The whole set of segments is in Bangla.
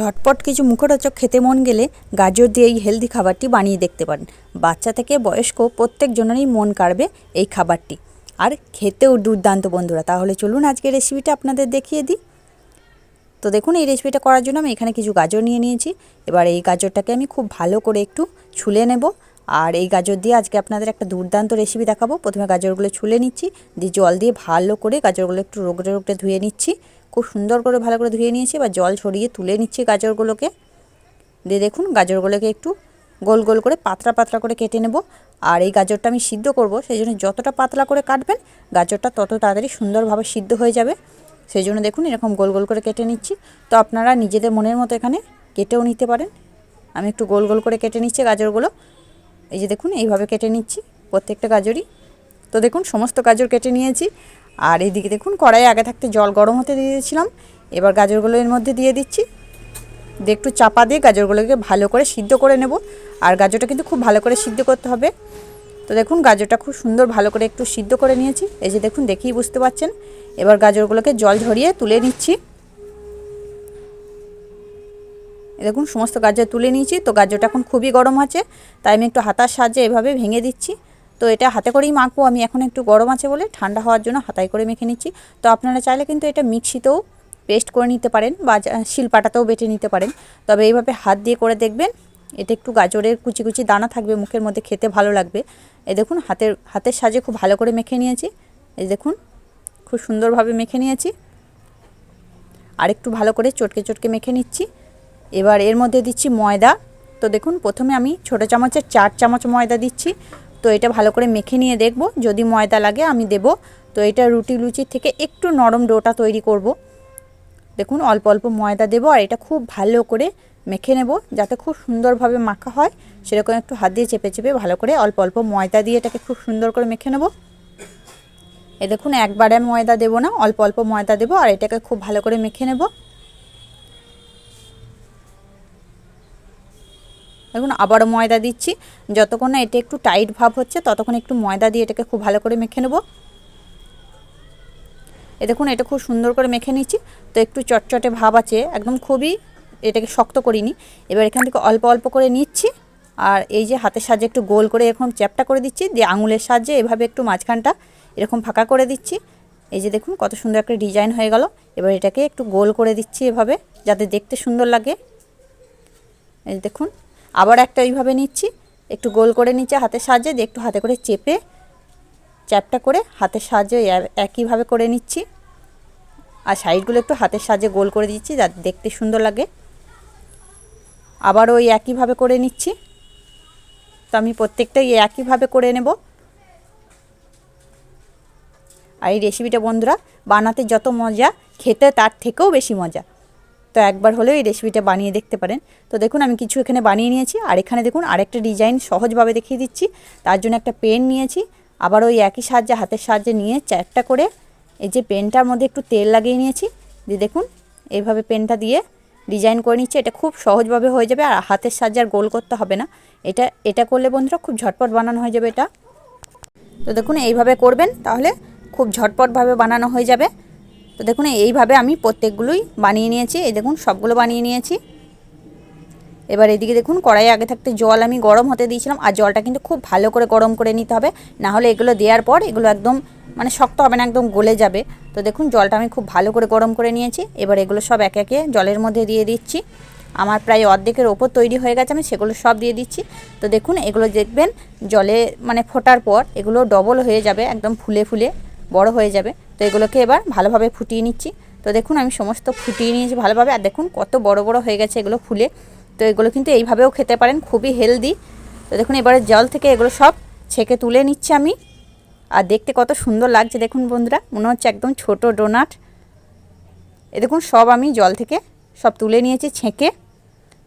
ঝটপট কিছু মুখরোচক খেতে মন গেলে গাজর দিয়ে এই হেলদি খাবারটি বানিয়ে দেখতে পারেন। বাচ্চা থেকে বয়স্ক প্রত্যেকজনেরই মন কাড়বে এই খাবারটি। আর খেতেও দুর্দান্ত বন্ধুরা, তাহলে চলুন আজকে রেসিপিটা আপনাদের দেখিয়ে দিই। তো দেখুন, এই রেসিপিটা করার জন্য আমি এখানে কিছু গাজর নিয়ে নিয়েছি। এবার এই গাজরটাকে আমি খুব ভালো করে একটু ছুলে নেব। আর এই গাজর দিয়ে আজকে আপনাদের একটা দুর্দান্ত রেসিপি দেখাবো। প্রথমে গাজরগুলো ছুলে নিচ্ছি, দিয়ে জল দিয়ে ভালো করে গাজরগুলো একটু রোগড়ে রোগড়ে ধুয়ে নিচ্ছি। খুব সুন্দর করে ভালো করে ধুয়ে নিয়েছি। বা জল ছড়িয়ে তুলে নিচ্ছি গাজরগুলোকে। দিয়ে দেখুন গাজরগুলোকে একটু গোল গোল করে পাতলা পাতলা করে কেটে নেব। আর এই গাজরটা আমি সিদ্ধ করব, সেই জন্য যতটা পাতলা করে কাটবেন, গাজরটা তত তাড়াতাড়ি সুন্দরভাবে সিদ্ধ হয়ে যাবে। সেই জন্য দেখুন এরকম গোল গোল করে কেটে নিচ্ছি। তো আপনারা নিজেদের মনের মতো এখানে কেটেও নিতে পারেন। আমি একটু গোল গোল করে কেটে নিচ্ছি গাজরগুলো। এই যে দেখুন, এইভাবে কেটে নিচ্ছি প্রত্যেকটা গাজরই। তো দেখুন, সমস্ত গাজর কেটে নিয়েছি। আর এইদিকে দেখুন কড়াই আগে থাকতে জল গরম হতে দিয়ে দিয়েছিলাম। এবার গাজরগুলো এর মধ্যে দিয়ে দিচ্ছি। দিয়ে একটু চাপা দিয়ে গাজরগুলোকে ভালো করে সিদ্ধ করে নেব। আর গাজরটা কিন্তু খুব ভালো করে সিদ্ধ করতে হবে। তো দেখুন, গাজরটা খুব সুন্দর ভালো করে একটু সিদ্ধ করে নিয়েছি। এই যে দেখুন, দেখেই বুঝতে পারছেন এবার গাজরগুলোকে জল ঝরিয়ে তুলে নিচ্ছি। দেখুন, সমস্ত গাজর তুলে নিয়েছি। তো গাজরটা এখন খুবই গরম আছে। তাই আমি একটু হাতার সাহায্যে এভাবে ভেঙে দিচ্ছি। তো এটা হাতে করেই মাখবো। আমি এখন একটু গরম আছে বলে ঠান্ডা হওয়ার জন্য হাতায় করে মেখে নিচ্ছি। তো আপনারা চাইলে কিন্তু এটা মিক্সিতেও পেস্ট করে নিতে পারেন বা শিলপাটাতেও বেটে নিতে পারেন। তবে এইভাবে হাত দিয়ে করে দেখবেন, এটা একটু গাজরের কুচি কুচি দানা থাকবে মুখের মধ্যে, খেতে ভালো লাগবে। এ দেখুন, হাতের হাতের সাজে খুব ভালো করে মেখে নিয়েছি। এই দেখুন, খুব সুন্দরভাবে মেখে নিয়েছি। আর একটু ভালো করে চটকে চটকে মেখে নিচ্ছি। এবার এর মধ্যে দিচ্ছি ময়দা। তো দেখুন, প্রথমে আমি ছোটো চামচের চার চামচ ময়দা দিচ্ছি। তো এটা ভালো করে মেখে নিয়ে দেখব। যদি ময়দা লাগে আমি দেব। তো এটা রুটি লুচির থেকে একটু নরম ডোটা তৈরি করব। দেখুন, অল্প অল্প ময়দা দেবো আর এটা খুব ভালো করে মেখে নেব যাতে খুব সুন্দরভাবে মাখা হয়। সেরকম একটু হাত দিয়ে চেপে চেপে ভালো করে অল্প অল্প ময়দা দিয়ে এটাকে খুব সুন্দর করে মেখে নেব। এ দেখুন, একবারে ময়দা দেবো না, অল্প অল্প ময়দা দেবো আর এটাকে খুব ভালো করে মেখে নেব। দেখুন, আবারও ময়দা দিচ্ছি। যতক্ষণ না এটা একটু টাইট ভাব হচ্ছে, ততক্ষণ একটু ময়দা দিয়ে এটাকে খুব ভালো করে মেখে নেব। এ দেখুন, এটা খুব সুন্দর করে মেখে নিচ্ছি। তো একটু চটচটে ভাব আছে, একদম খুবই এটাকে শক্ত করিনি। এবার এখান থেকে অল্প অল্প করে নিচ্ছি। আর এই যে হাতের সাহায্যে একটু গোল করে এরকম চ্যাপটা করে দিচ্ছি, দিয়ে আঙুলের সাহায্যে এভাবে একটু মাঝখানটা এরকম ফাঁকা করে দিচ্ছি। এই যে দেখুন, কত সুন্দর একটা ডিজাইন হয়ে গেল। এবার এটাকে একটু গোল করে দিচ্ছি এভাবে, যাতে দেখতে সুন্দর লাগে। এই দেখুন আবার একটা এইভাবে নিচ্ছি। একটু গোল করে নিচ্ছে হাতের সাহায্যে দিয়ে একটু হাতে করে চেপে চ্যাপটা করে হাতের সাহায্যে একইভাবে করে নিচ্ছি। আর সাইডগুলো একটু হাতের সাহায্যে গোল করে দিচ্ছি যাতে দেখতে সুন্দর লাগে। আবার ওই একইভাবে করে নিচ্ছি। তো আমি প্রত্যেকটাই একইভাবে করে নেব। আর এই রেসিপিটা বন্ধুরা, বানাতে যত মজা, খেতে তার থেকেও বেশি মজা। তো একবার হলেও এই রেসিপিটা বানিয়ে দেখতে পারেন। তো দেখুন, আমি কিছু এখানে বানিয়ে নিয়েছি। আর এখানে দেখুন, আরেকটা ডিজাইন সহজভাবে দেখিয়ে দিচ্ছি। তার জন্য একটা পেন নিয়েছি। আবার ওই একই সাহায্যে, হাতের সাহায্যে নিয়ে চারটা করে এই যে পেনটার মধ্যে একটু তেল লাগিয়ে নিয়েছি। দিয়ে দেখুন, এইভাবে পেনটা দিয়ে ডিজাইন করে নিচ্ছে। এটা খুব সহজভাবে হয়ে যাবে। আর হাতের সাহায্যে আর গোল করতে হবে না। এটা এটা করলে বন্ধুরা খুব ঝটপট বানানো হয়ে যাবে এটা। তো দেখুন, এইভাবে করবেন, তাহলে খুব ঝটপটভাবে বানানো হয়ে যাবে। তো দেখুন, এইভাবে আমি প্রত্যেকগুলোই বানিয়ে নিয়েছি। এই দেখুন, সবগুলো বানিয়ে নিয়েছি। এবার এদিকে দেখুন কড়াই আগে থাকতে জল আমি গরম হতে দিয়েছিলাম, আর জলটা কিন্তু খুব ভালো করে গরম করে নিতে হবে। না হলে এগুলো দেওয়ার পর এগুলো একদম মানে শক্ত হবে না, একদম গলে যাবে। তো দেখুন, জলটা আমি খুব ভালো করে গরম করে নিয়েছি। এবার এগুলো সব একে একে জলের মধ্যে দিয়ে দিচ্ছি। আমার প্রায় অর্ধেকের ওপর তৈরি হয়ে গেছে, আমি সেগুলো সব দিয়ে দিচ্ছি। তো দেখুন, এগুলো দেখবেন, জলে মানে ফোটার পর এগুলো ডবল হয়ে যাবে, একদম ফুলে ফুলে। বড় হয়ে যাবে। তো এগুলোকে এবার ভালোভাবে ফুটিয়ে নিচ্ছি। তো দেখুন, আমি সমস্ত ফুটিয়ে নিয়েছি ভালোভাবে। আর দেখুন, কত বড় বড় হয়ে গেছে এগুলো ফুলে। তো এগুলো কিন্তু এইভাবেও খেতে পারেন, খুবই হেলদি তো দেখুন, এবারে জল থেকে এগুলো সব ছেঁকে তুলে নিচ্ছি আমি। আর দেখতে কত সুন্দর লাগছে দেখুন বন্ধুরা, মনে হচ্ছে একদম ছোট ডোনাট। এ দেখুন, সব আমি জল থেকে সব তুলে নিয়েছি ছেঁকে।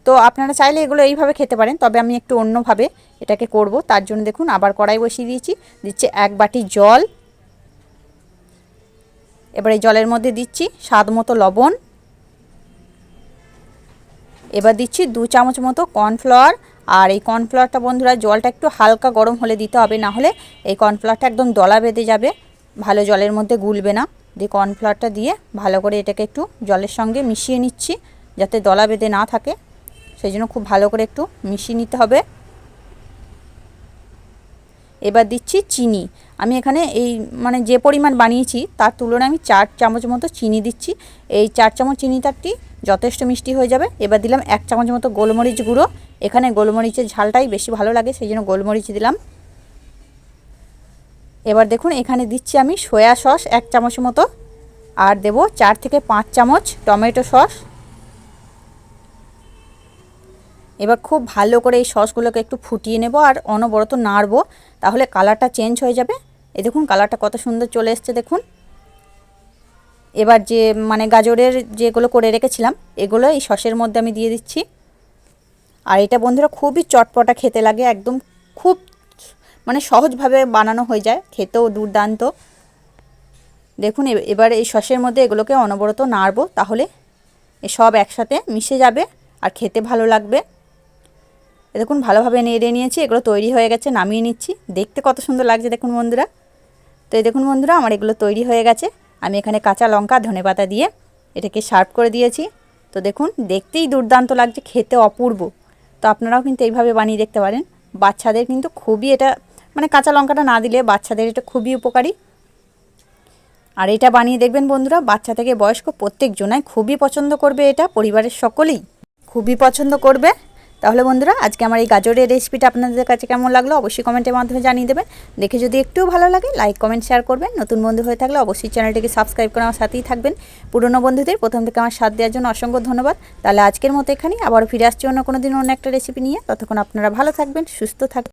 তো আপনারা চাইলে এগুলো এইভাবে খেতে পারেন, তবে আমি একটু অন্যভাবে এটাকে করব। তার জন্য দেখুন, আবার কড়াই বসিয়ে দিয়েছি। দিচ্ছে এক বাটি জল। এবার এই জলের মধ্যে দিচ্ছি স্বাদ মতো লবণ। এবার দিচ্ছি দু চামচ মতো কর্নফ্লাওয়ার। আর এই কর্নফ্লাওয়ারটা বন্ধুরা, জলটা একটু হালকা গরম হলে দিতে হবে, না হলে এই কর্নফ্লাওয়ারটা একদম দলা বেঁধে যাবে। ভালো জলের মধ্যে গুলবে না। দিয়ে কর্নফ্লাওয়ারটা দিয়ে ভালো করে এটাকে একটু জলের সঙ্গে মিশিয়ে নিচ্ছি, যাতে দলা বেঁধে না থাকে। সেই জন্য খুব ভালো করে একটু মিশিয়ে নিতে হবে। এবার দিচ্ছি চিনি। আমি এখানে এই মানে যে পরিমাণ বানিয়েছি, তার তুলনায় আমি চার চামচ মতো চিনি দিচ্ছি। এই চার চামচ চিনিটারটি যথেষ্ট মিষ্টি হয়ে যাবে। এবার দিলাম এক চামচ মতো গোলমরিচ গুঁড়ো। এখানে গোলমরিচের ঝালটাই বেশি ভালো লাগে, সেই জন্য গোলমরিচ দিলাম। এবার দেখুন, এখানে দিচ্ছি আমি সয়া সস এক চামচ মতো। আর দেব চার থেকে পাঁচ চামচ টমেটো সস। এবার খুব ভালো করে এই সসগুলোকে একটু ফুটিয়ে নেব আর অনবরত নাড়বো, তাহলে কালারটা চেঞ্জ হয়ে যাবে। এই দেখুন, কালারটা কত সুন্দর চলে এসছে, দেখুন। এবার যে মানে গাজরের যেগুলো করে রেখেছিলাম, এগুলো এই সসের মধ্যে আমি দিয়ে দিচ্ছি। আর এটা বন্ধুরা খুবই চটপটা খেতে লাগে, একদম খুব মানে সহজভাবে বানানো হয়ে যায়, খেতেও দুর্দান্ত। দেখুন এবার এই সসের মধ্যে এগুলোকে অনবরত নাড়বো, তাহলে সব একসাথে মিশে যাবে আর খেতে ভালো লাগবে। দেখুন, ভালোভাবে নেড়ে নিয়েছি, এগুলো তৈরি হয়ে গেছে, নামিয়ে নিচ্ছি। দেখতে কত সুন্দর লাগছে দেখুন বন্ধুরা। তো এই দেখুন বন্ধুরা, আমার এগুলো তৈরি হয়ে গেছে। আমি এখানে কাঁচা লঙ্কা, ধনে পাতা দিয়ে এটাকে সার্ভ করে দিয়েছি। তো দেখুন, দেখতেই দুর্দান্ত লাগছে, খেতে অপূর্ব। তো আপনারাও কিন্তু এইভাবে বানিয়ে দেখতে পারেন। বাচ্চাদের কিন্তু খুবই এটা মানে কাঁচা লঙ্কাটা না দিলে বাচ্চাদের এটা খুবই উপকারী। আর এটা বানিয়ে দেখবেন বন্ধুরা, বাচ্চা থেকে বয়স্ক প্রত্যেকজনাই খুবই পছন্দ করবে এটা, পরিবারের সকলেই খুবই পছন্দ করবে। তাহলে বন্ধুরা, আজকে আমার এই গাজরের রেসিপিটা আপনাদের কাছে কেমন লাগল অবশ্যই কমেন্টের মাধ্যমে জানিয়ে দেবেন। দেখে যদি একটুও ভালো লাগে লাইক কমেন্ট শেয়ার করবেন। নতুন বন্ধু হয়ে থাকলে অবশ্যই চ্যানেলটিকে সাবস্ক্রাইব করে আমার সাথেই থাকবেন। পুরনো বন্ধুদের প্রথম থেকে আমার সাথ দেওয়ার জন্য অসংখ্য ধন্যবাদ। তাহলে আজকের মতো এখানেই আবার ফিরে আসছি অন্য কোনো দিন অন্য একটা রেসিপি নিয়ে। ততক্ষণ আপনারা ভালো থাকবেন, সুস্থ থাকবেন।